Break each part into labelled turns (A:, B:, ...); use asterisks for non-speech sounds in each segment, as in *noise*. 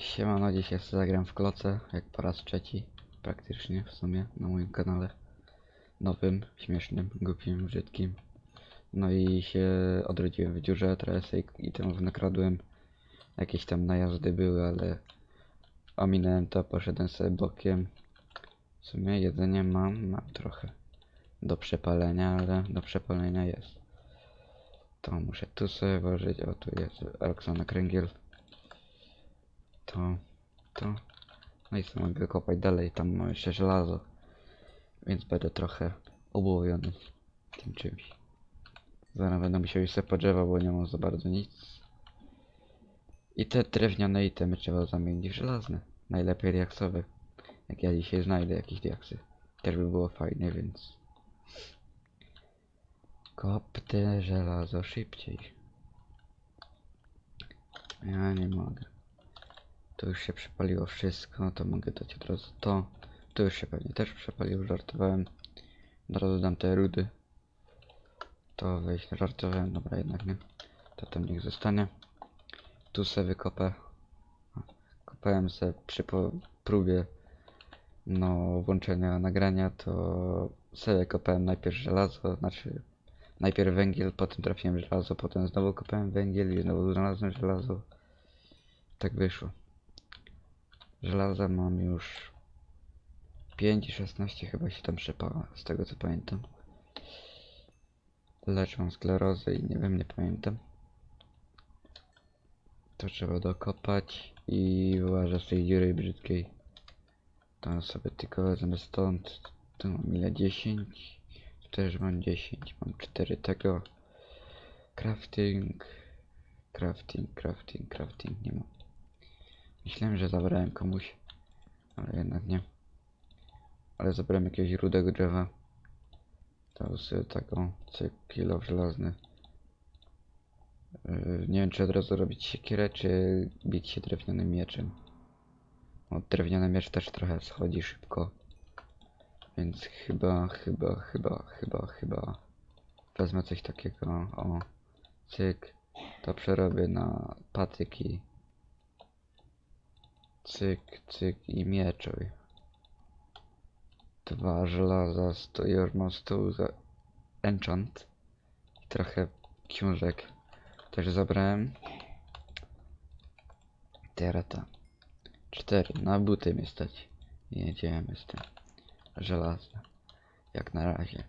A: Siemano, dzisiaj sobie zagram w kloce, jak po raz trzeci, praktycznie w sumie, na moim kanale. Nowym, śmiesznym, głupim, brzydkim. No i się odrodziłem w dziurze, trochę sobie itemów nakradłem. Jakieś tam najazdy były, ale ominąłem to, poszedłem sobie bokiem. W sumie jedzenie mam, mam trochę. Do przepalenia, ale do przepalenia jest. To muszę tu sobie włożyć, o tu jest Roxana Kręgiel to, to. No i co mogę kopać dalej, tam mam jeszcze żelazo. Więc będę trochę obłowiony tym czymś. Zaraz będę musiał iść sobie po drzewa, bo nie mam za bardzo nic. I te drewniane itemy trzeba zamienić w żelazne. Najlepiej diaksowe. Jak ja dzisiaj znajdę jakieś diaksy. Też by było fajnie, więc... Kop te żelazo szybciej. Ja nie mogę. Tu już się przepaliło wszystko, to mogę dać od razu to. Tu już się pewnie też przepaliło, żartowałem. Od razu dam te rudy. To wejść, żartowałem, dobra jednak nie. To tam niech zostanie. Tu se wykopę. Kopałem se przy próbie no włączenia nagrania, to sobie kopałem najpierw żelazo, znaczy najpierw węgiel, potem trafiłem żelazo, potem znowu kopałem węgiel i znowu znalazłem żelazo. Tak wyszło. Żelaza mam już 5 i 16 chyba się tam przepała, z tego co pamiętam. Leczą sklerozę i nie wiem, nie pamiętam. To trzeba dokopać i wyłażę z tej dziury brzydkiej. To sobie tylko wezmę stąd. Tu mam ile? 10. Tu też mam 10. Mam 4 tego. Crafting. Crafting, crafting, crafting. Nie mam. Myślałem, że zabrałem komuś, ale jednak nie. Ale zabrałem jakiegoś rudego drzewa. Dał sobie taką kilo żelazny. Yy, nie wiem, czy od razu robić siekierę, czy bić się drewnianym mieczem. O, drewniany miecz też trochę schodzi szybko. Więc chyba, chyba, chyba, chyba, chyba wezmę coś takiego. O, cyk. To przerobię na patyki. Cyk, cyk i mieczuj. Dwa żelaza, sto, mam stół za enchant. Trochę książek też zabrałem. Teraz to. Cztery, na buty mnie stać. Jedziemy z tym. Żelazne. Jak na razie.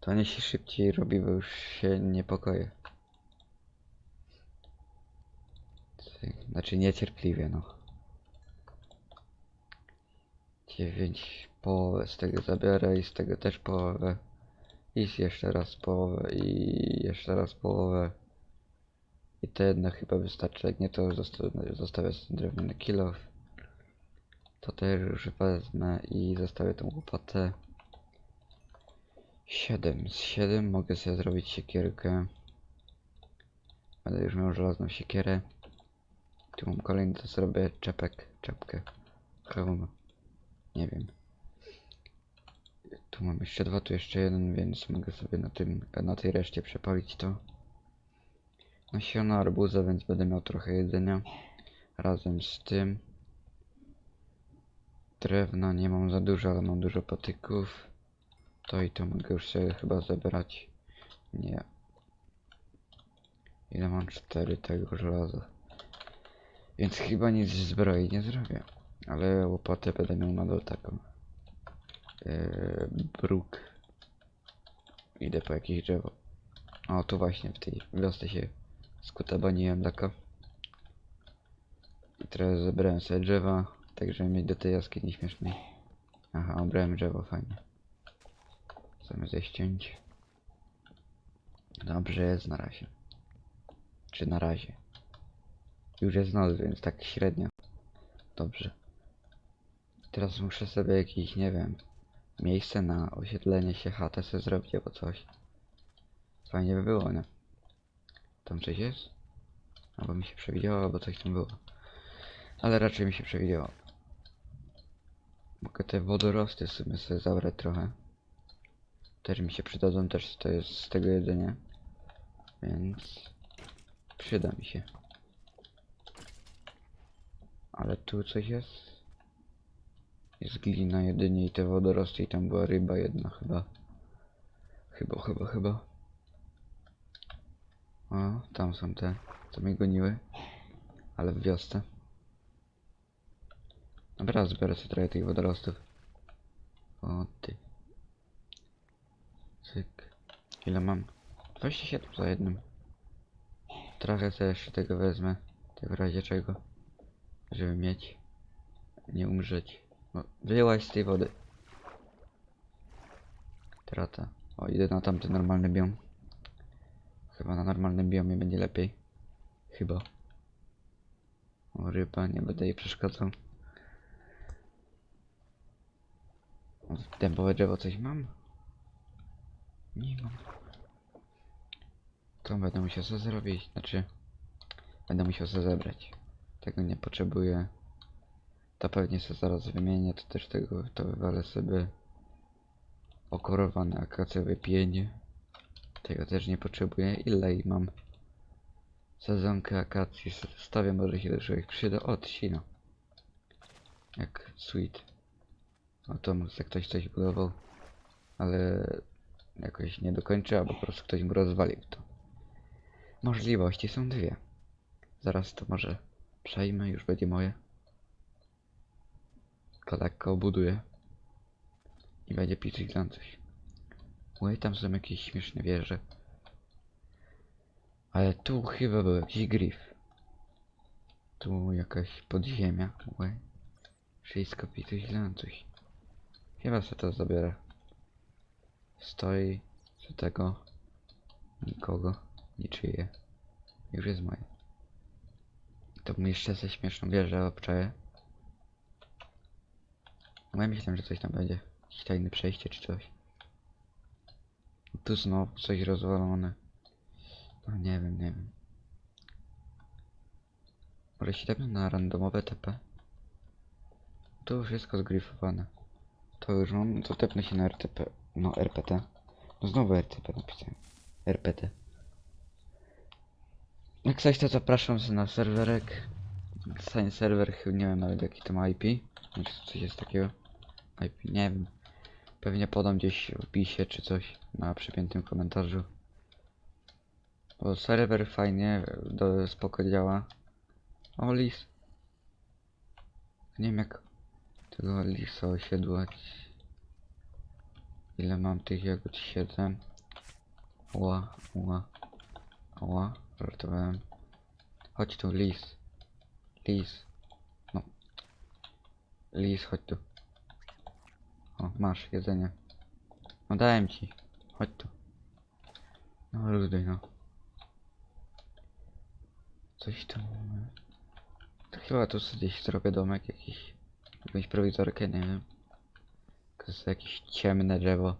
A: To nie się szybciej robi, bo już się niepokoję. Znaczy niecierpliwie, no. 9 połowę z tego zabiorę i z tego też połowę. I jeszcze raz połowę i jeszcze raz połowę. I to jedno chyba wystarczy, jak nie to zosta zostawię drewniany kilo. To też już wezmę i zostawię tą łopatę. 7. Z 7 mogę sobie zrobić siekierkę. Będę już miał żelazną siekierę. Tu mam kolejny, to zrobię czepek, czepkę. Hełm. Nie wiem. Tu mam jeszcze dwa, tu jeszcze jeden, więc mogę sobie na tym, na tej reszcie przepalić to. Nasiona arbuza, więc będę miał trochę jedzenia. Razem z tym. Drewna nie mam za dużo, ale mam dużo patyków. To i to mogę już sobie chyba zebrać. Nie. Ile mam? Cztery tego żelaza. Więc chyba nic z zbroi nie zrobię. Ale łopatę będę miał nadal taką. Eee, bruk. Idę po jakieś drzewo. O, tu właśnie w tej wiosce się skutabaniłem taka. I teraz zebrałem sobie drzewa, tak żeby mieć do tej jaskini śmiesznej. Aha, obrałem drzewo, fajnie. Zamiast je ściąć. Dobrze jest na razie. Czy na razie? Już jest noc, więc tak średnio. Dobrze. Teraz muszę sobie jakieś, nie wiem, miejsce na osiedlenie się, sobie zrobić albo coś. Fajnie by było, nie? Tam coś jest? Albo mi się przewidziało, albo coś tam było. Ale raczej mi się przewidziało. Mogę te wodorosty sobie sobie zabrać trochę. Też mi się przydadzą, też to jest z tego jedzenia. Więc przyda mi się. Ale tu coś jest? Jest glina jedynie i te wodorosty i tam była ryba jedna chyba. Chyba, chyba, chyba. O, tam są te, co mnie goniły. Ale w wiosce. Dobra, zbiorę sobie trochę tych wodorostów. O ty. Cyk. Ile mam? 27 za jednym. Trochę sobie jeszcze tego wezmę. Tak w razie czego. Żeby mieć. Nie umrzeć. O, wyłaź z tej wody. Trata. O, idę na tamten normalny biom. Chyba na normalnym biomie będzie lepiej. Chyba. O, ryba, nie będę jej przeszkadzał. Dębowe drzewo coś mam? Nie mam. To będę musiał sobie zrobić, znaczy... Będę musiał sobie zebrać. Tego nie potrzebuję. To pewnie sobie zaraz wymienię, to też tego, to wywalę sobie okorowane akacjowe pienie. Tego też nie potrzebuję. Ile i mam? Sezonkę akacji stawię, może się do czegoś przyda. O, trzcina. Jak sweet. O, to może ktoś coś budował. Ale jakoś nie dokończy, albo po prostu ktoś mu rozwalił to. Możliwości są dwie. Zaraz to może przejmę, już będzie moje. Tylko lekko obuduję. I będzie tam coś. Oj, tam są jakieś śmieszne wieże. Ale tu chyba był jakiś grif. Tu jakaś podziemia. Oj. Wszystko tam coś. Chyba sobie to zabiorę. Stoi z tego nikogo, niczyje. Już jest moje. To mi jeszcze ze śmieszną wieżę obczaję. No ja myślałem, że coś tam będzie. Jakieś tajne przejście czy coś. Tu znowu coś rozwalone. No nie wiem, nie wiem. Może się tepnę na randomowe TP? Tu wszystko zgryfowane. To już mam, to tepnę się na RTP. No RPT. No znowu RTP napisałem. RPT. Jak coś to zapraszam na serwerek. Ten serwer, chyba nie wiem nawet jaki to ma IP. Znaczy coś jest takiego. IP, nie wiem. Pewnie podam gdzieś w opisie czy coś na przypiętym komentarzu. Bo serwer fajnie, do, spoko działa. O lis. Nie wiem jak tego lisa osiedlać. Ile mam tych jagód? 7. Ła, ła, ła, żartowałem. Chodź tu, lis. Lis. No. Lis, chodź tu. O, masz jedzenie. No dałem ci. Chodź tu. No ludy, no. Coś tu mamy. To chyba tu gdzieś zrobię domek jakiś. Jakąś prowizorkę, nie wiem. To jest jakieś ciemne drzewo.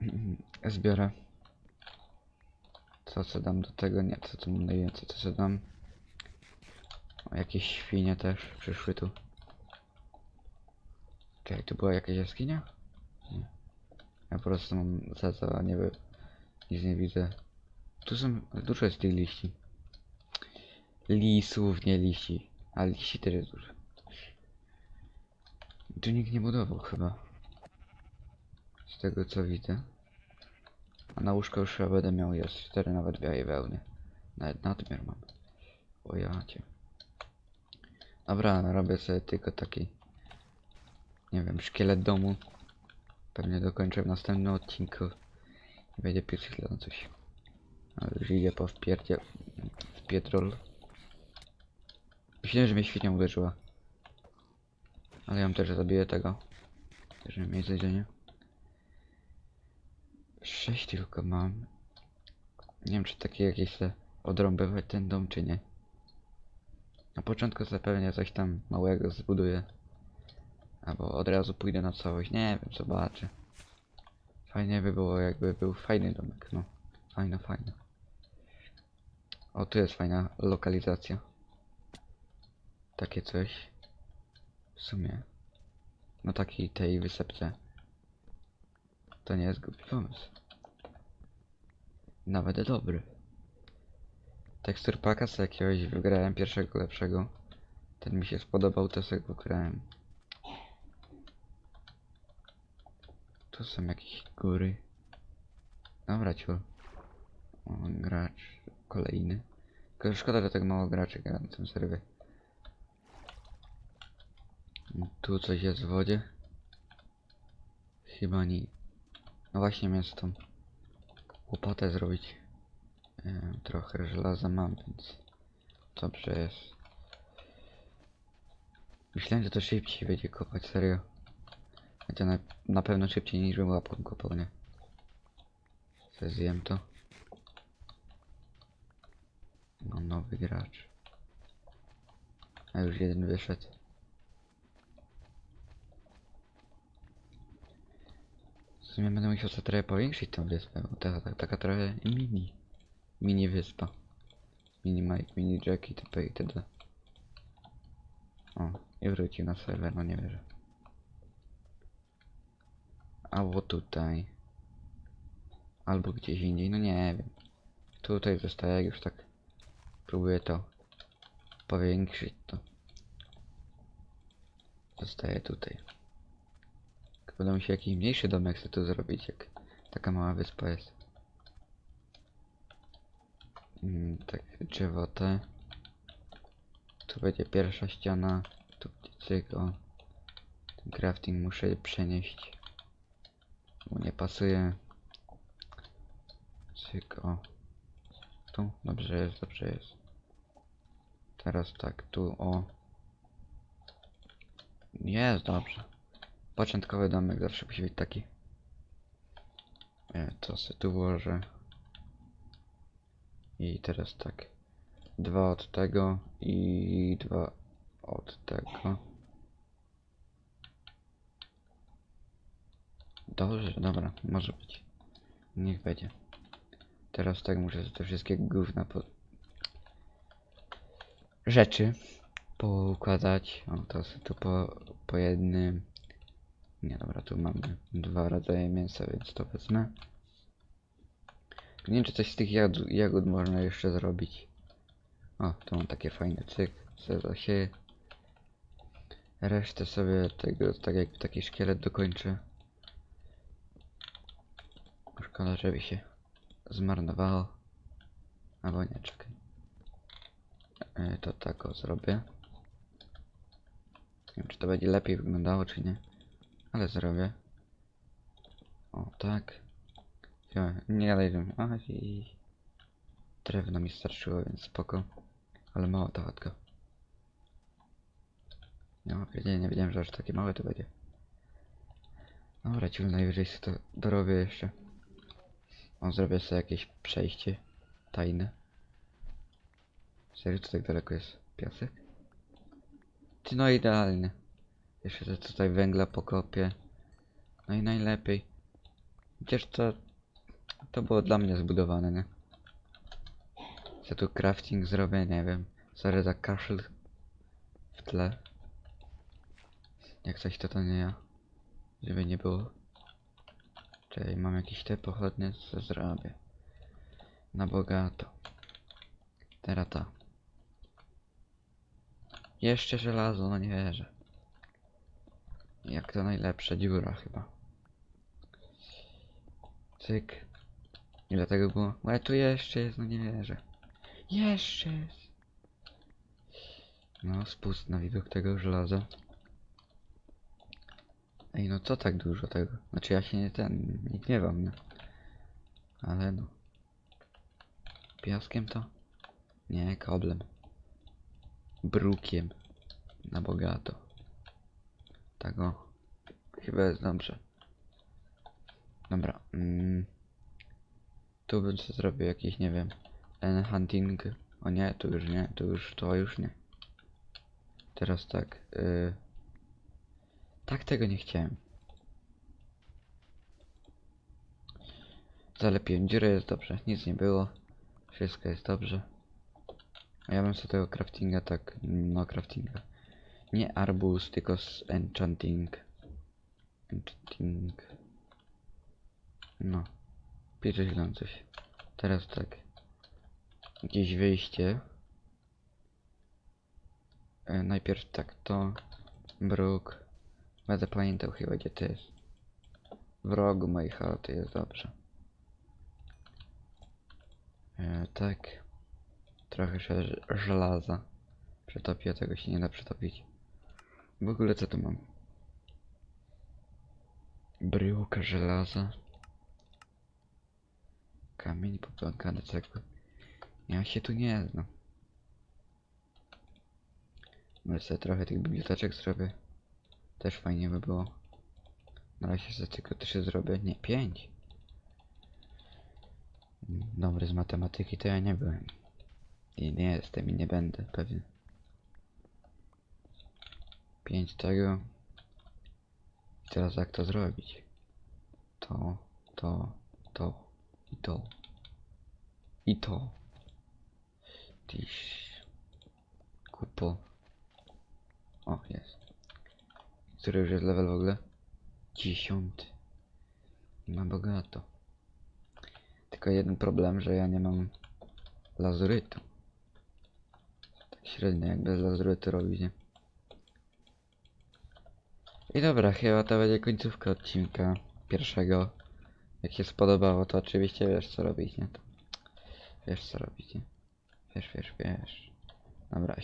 A: *clears throat* Zbiorę. Co co dam do tego? Nie, co tu mam najwięcej? Co co dam? Jakieś świnie też przyszły tu. Czekaj, tu była jakaś jaskinia? Nie. Ja po prostu mam za a nie. Nic nie widzę. Tu są, dużo jest tych liści. Lisów, nie liści. A liści też jest dużo. Tu nikt nie budował chyba. Z tego co widzę. A na łóżko już chyba będę miał jest 4 nawet białej wełny. Nawet nadmiar mam. O ja. Dobra, robię sobie tylko taki nie wiem, szkielet domu. Pewnie dokończę w następnym odcinku. I będzie pierwszy na coś. Ale już idzie po wpierdzie... w pietrol. Myślałem, że mnie świetnie uderzyła. Ale ja też zabiję tego. Żeby mieć jedzenie. Sześć tylko mam. Nie wiem, czy takie jakieś te odrąbywać ten dom, czy nie. Na początku zapewne coś tam małego zbuduję. Albo od razu pójdę na całość. Nie wiem, zobaczę. Fajnie by było, jakby był fajny domek, no. Fajna, fajna. O, tu jest fajna lokalizacja. Takie coś. W sumie. No takiej tej wysepce. To nie jest głupi pomysł. Nawet dobry. Tekstur paka z jakiegoś wygrałem pierwszego lepszego. Ten mi się spodobał, to sobie go grałem. Tu są jakieś góry. Dobra, ciul. Gracz kolejny. Tylko szkoda, że tak mało graczy gra na tym serwie. Tu coś jest w wodzie? Chyba nie. No właśnie miałem z tą łopatę zrobić. Trochę żelaza mam, więc dobrze jest. Myślałem, że to szybciej będzie kopać, serio. Chociaż na, na pewno szybciej niż bym łapką kopał, nie? Zjem to. No, nowy gracz. A już jeden wyszedł. W sumie będę musiał sobie trochę powiększyć tą wyspę, bo ta, ta, taka trochę mini. Mini wyspa. Mini Mike, mini Jack itp. itd. O, i wrócił na serwer, no nie wierzę. Albo tutaj. Albo gdzieś indziej, no nie wiem. Tutaj zostaje, jak już tak próbuję to powiększyć, to zostaje tutaj. Tylko Będę musiał jakiś mniejszy domek sobie tu zrobić, jak taka mała wyspa jest. Mm, tak, drzewo te. Tu będzie pierwsza ściana. Tu będzie cyk, o. Ten crafting muszę przenieść. Mu nie pasuje. Cyk, o. Tu, dobrze jest, dobrze jest. Teraz tak, tu, o. Jest, dobrze. Początkowy domek zawsze musi być taki. E, to se tu włożę. I teraz tak. Dwa od tego i dwa od tego. Dobrze, dobra, może być. Niech będzie. Teraz tak muszę te wszystkie gówna po... Rzeczy poukładać. O, to sobie tu po, po jednym. Nie, dobra, tu mamy dwa rodzaje mięsa, więc to wezmę. Nie wiem, czy coś z tych jagód, jagód można jeszcze zrobić. O, tu mam takie fajne cyk, zeza się. Resztę sobie tego, tak jak taki szkielet dokończę. Szkoda, żeby się zmarnowało. Albo nie, czekaj. E, to tak o zrobię. Nie wiem, czy to będzie lepiej wyglądało, czy nie. Ale zrobię. O, tak. Nie gadaj, że... A, i... Drewno mi starczyło, więc spoko. Ale mała ta chatka. No, wiedziałem, nie wiedziałem, że aż takie małe to będzie. Dobra, ciul najwyżej sobie to dorobię jeszcze. O, zrobię sobie jakieś przejście tajne. Serio, to tak daleko jest piasek? Ty, no idealnie. Jeszcze tutaj węgla pokopię. No i najlepiej. Chociaż to... To było dla mnie zbudowane, nie? Co tu crafting zrobię, nie wiem. Sorry za kaszel w tle. Jak coś to to nie ja. Żeby nie było. Czyli mam jakieś te pochodnie, co zrobię. Na bogato. Teraz to. Jeszcze żelazo, no nie wierzę. Jak to najlepsza dziura chyba. Cyk. Ile tego było? Ale tu jeszcze jest, no nie wierzę. Jeszcze jest. No, spust na widok tego żelaza. Ej, no co tak dużo tego? Znaczy ja się nie ten, nie gniewam, nie? Ale no. Piaskiem to? Nie, kablem. Brukiem. Na bogato. Tak o. Chyba jest dobrze. Dobra. Mm. Tu bym sobie zrobił jakiś, nie wiem, hunting. O nie, tu już nie, tu już, to już nie. Teraz tak. Y... Tak tego nie chciałem. Zalepiłem dziurę, jest dobrze. Nic nie było. Wszystko jest dobrze. A ja bym sobie tego craftinga tak... No craftinga. Nie arbus, tylko z enchanting. Enchanting. No. Tam coś. Teraz tak. Gdzieś wyjście. E, najpierw tak to. Bruk. Będę pamiętał chyba gdzie to jest. W rogu mojej chaty jest dobrze. E, tak. Trochę żelaza. Przetopię, tego się nie da przetopić. W ogóle co tu mam? Bryłka żelaza. Kamień popękany cegły. Ja się tu nie znam. Może sobie trochę tych biblioteczek zrobię. Też fajnie by było. Na razie sobie tylko trzy zrobię. Nie, pięć. Dobry z matematyki to ja nie byłem. I nie jestem i nie będę pewnie. Pięć tego. I teraz jak to zrobić? To, to, to i to. I to. Tyś. Kupo. O, jest. Który już jest level w ogóle? Dziesiąty. Na bogato. Tylko jeden problem, że ja nie mam lazurytu. Tak średnio jak bez lazurytu robić, nie? I dobra, chyba to będzie końcówka odcinka pierwszego. Jak się spodobało, to oczywiście wiesz co robić, nie? Wiesz co robić, nie? Wiesz, wiesz, wiesz. Dobra,